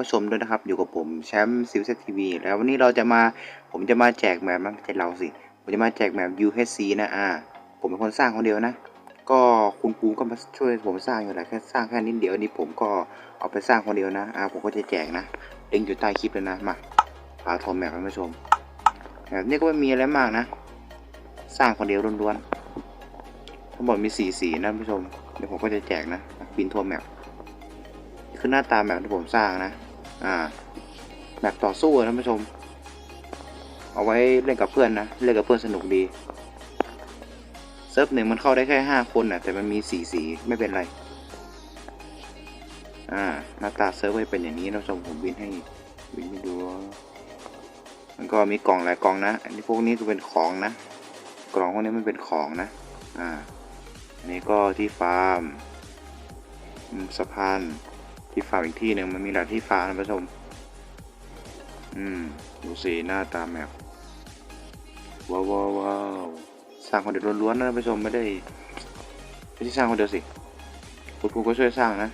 ผู้ชมด้วยนะครับ อยู่กับผมแชมป์ซิลเซทีวีแล้ววันนี้เราจะมาผมจะมาแจกแมปนะไม่ใช่เราสิ ผมจะมาแจกแมป UHC นะอ่าผมเป็นคนสร้างคนเดียวนะ ก็คุณปูก็มาช่วยผมสร้างอยู่แหละแค่สร้างแค่นิดเดียวนี่ผมก็เอาไปสร้างคนเดียวนะอ่าผมก็จะแจกนะลิงก์อยู่ใต้คลิปเลยนะมาพาชมแมปให้ผู้ชมแมปนี้ก็ไม่มีอะไรมากนะ สร้างคนเดียวล้วนๆทั้งหมดมีสี่สีนะผู้ชมเดี๋ยวผมก็จะแจกนะบินทัวร์แมปคือหน้าตาแบบที่ผมสร้างนะ อ่าแบบต่อสู้นะท่านผู้ชม เอาไว้เล่นกับเพื่อนนะ เล่นกับเพื่อนสนุกดี เซิร์ฟหนึ่งมันเข้าได้แค่ห้าคนนะแต่มันมีสีสีไม่เป็นไร อ่าหน้าตาเซิร์ฟเป็นอย่างนี้นะท่านผู้ชมผมวินให้วินให้ดูมันก็มีกล่องหลายกล่องนะ อันนี้พวกนี้ก็เป็นของนะ กล่องพวกนี้มันเป็นของนะ อ่า อันนี้ก็ที่ฟาร์มอืมสะพาน ที่ฟาร์มอีกที่หนึ่งมันมีหลายที่ฟาร์มนะผู้ชม อืม ดูสีหน้าตาแมวว้าวว้าวสร้างคนเดียวล้วนๆนะท่านผู้ชมไม่ได้ไม่ใช่สร้างคนเดียวสิคุณครูก็ช่วยสร้างนะ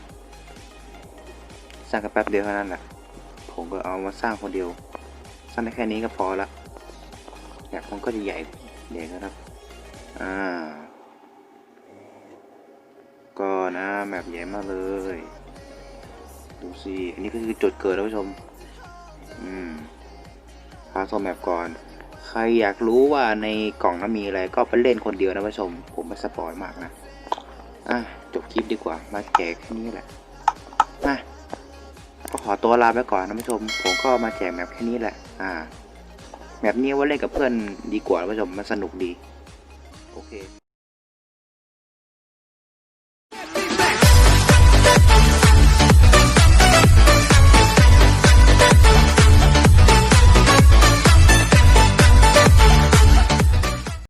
สร้างกันแป๊บเดียวเท่านั้นแหละผมก็เอามาสร้างคนเดียว สร้างได้แค่นี้ก็พอละอยากมันก็จะใหญ่ใหญ่นะครับ อ่า ก็นะแมปใหญ่มากเลย ดูสิอันนี้ก็คือจุดเกิดท่านผู้ชม อืมพาชมแมปก่อน ใครอยากรู้ว่าในกล่องนั้นมีอะไรก็ไปเล่นคนเดียวนะผู้ชม ผมไม่สปอยมากนะ อะ จบคลิปดีกว่า มาแจกแค่นี้แหละมาก็ขอตัวลาไปก่อนนะผู้ชม ผมก็มาแจกแมปแค่นี้แหละ อ่า แมปนี้ว่าเล่นกับเพื่อนดีกว่านะผู้ชม มันสนุกดี โอเค